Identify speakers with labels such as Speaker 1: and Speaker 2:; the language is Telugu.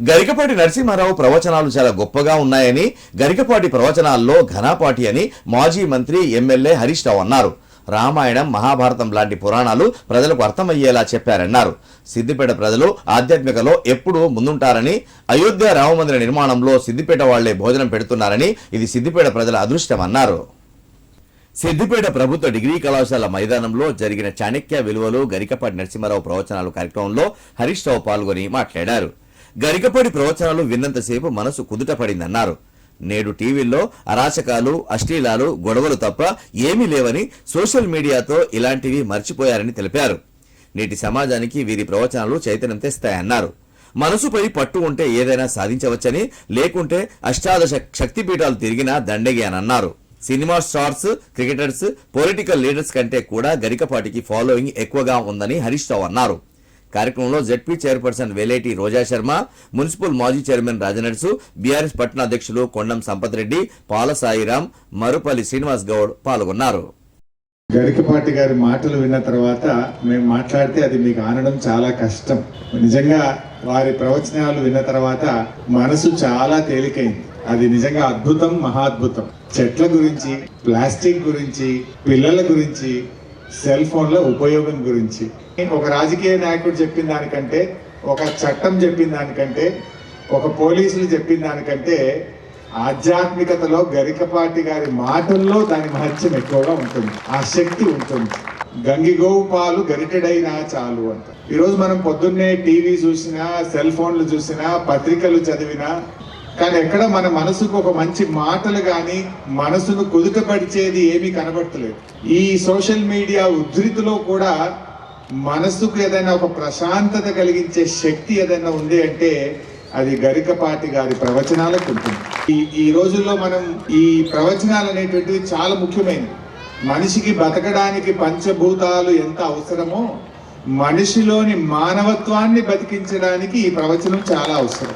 Speaker 1: గరికపాటి నరసింహారావు ప్రవచనాలు చాలా గొప్పగా ఉన్నాయని గరికపాటి ప్రవచనాల్లో ఘనాపాటి అని మాజీ మంత్రి ఎమ్మెల్యే హరీష్ రావు అన్నారు. రామాయణం మహాభారతం లాంటి పురాణాలు ప్రజలకు అర్థమయ్యేలా చెప్పారన్నారు. సిద్దిపేట ప్రజలు ఆధ్యాత్మికలో ఎప్పుడూ ముందుంటారని అయోధ్య రామమందిర నిర్మాణంలో సిద్దిపేట వాళ్ళే భోజనం పెడుతున్నారని ఇది సిద్దిపేట ప్రజల అదృష్టమన్నారు సిద్దిపేట ప్రభుత్వ డిగ్రీ కళాశాల మైదానంలో జరిగిన చాణక్య విలువలు గరికపాటి నరసింహారావు ప్రవచనాలు కార్యక్రమంలో హరీష్ రావు పాల్గొని మాట్లాడారు. గరికపాటి ప్రవచనాలు విన్నంతసేపు మనసు కుదుట పడిందన్నారు నేడు టీవీల్లో అరాచకాలు అశ్లీలాలు గొడవలు తప్ప ఏమీ లేవని సోషల్ మీడియాతో ఇలాంటివి మర్చిపోయారని తెలిపారు. నేటి సమాజానికి వీరి ప్రవచనాలు చైతన్యం తెస్తాయన్నారు. మనసుపై పట్టు ఉంటే ఏదైనా సాధించవచ్చని లేకుంటే అష్టాదశ శక్తిపీఠాలు తిరిగినా దండగి అని అన్నారు cinema stars cricketers political leaders కంటే కూడా గరికపాటికి ఫాలోయింగ్ ఎక్కువగా ఉందని హరీష్ రావు అన్నారు. కార్యక్రమంలో ZP chairperson Veleti Roja Sharma municipal మాజీ చైర్మన్ రాజనర్సు బీఆర్ఎస్ పట్టణ అధ్యక్షులు కొండం సంపత్రెడ్డి పాల సాయిరాం మరుపల్లి శ్రీనివాస్ గౌడ్ పాల్గొన్నారు.
Speaker 2: గరికపాటి గారి మాటలు విన్న తర్వాత మేము మాట్లాడితే అది మీకు ఆనడం చాలా కష్టం. నిజంగా వారి ప్రవచనాలు విన్న తర్వాత మనసు చాలా తేలికైంది. అది నిజంగా అద్భుతం మహాద్భుతం చెట్ల గురించి ప్లాస్టిక్ గురించి పిల్లల గురించి సెల్ ఫోన్ల ఉపయోగం గురించి. ఒక రాజకీయ నాయకుడు చెప్పిన దానికంటే ఒక చట్టం చెప్పిన దానికంటే ఒక పోలీసులు చెప్పిన దానికంటే ఆధ్యాత్మికతలో గరికపాటి గారి మాటల్లో దాని మహత్యం ఎక్కువగా ఉంటుంది. ఆ శక్తి ఉంటుంది. గంగిగోవు పాలు గరిటెడైనా చాలు అంట. ఈరోజు మనం పొద్దున్నే టీవీ చూసినా సెల్ ఫోన్లు చూసినా పత్రికలు చదివినా కానీ ఎక్కడ మన మనసుకు ఒక మంచి మాటలు కానీ మనసును కుదుటపరిచేది ఏమీ కనబడతలేదు. ఈ సోషల్ మీడియా ఉద్ధృతిలో కూడా మనసుకు ఏదైనా ఒక ప్రశాంతత కలిగించే శక్తి ఏదైనా ఉంది అంటే అది గరికపాటి గారి ప్రవచనాలకు ఉంటుంది. ఈ ఈ రోజుల్లో మనం ఈ ప్రవచనాలు అనేటువంటివి చాలా ముఖ్యమైనవి. మనిషికి బతకడానికి పంచభూతాలు ఎంత అవసరమో మనిషిలోని మానవత్వాన్ని బతికించడానికి ఈ ప్రవచనం చాలా అవసరం.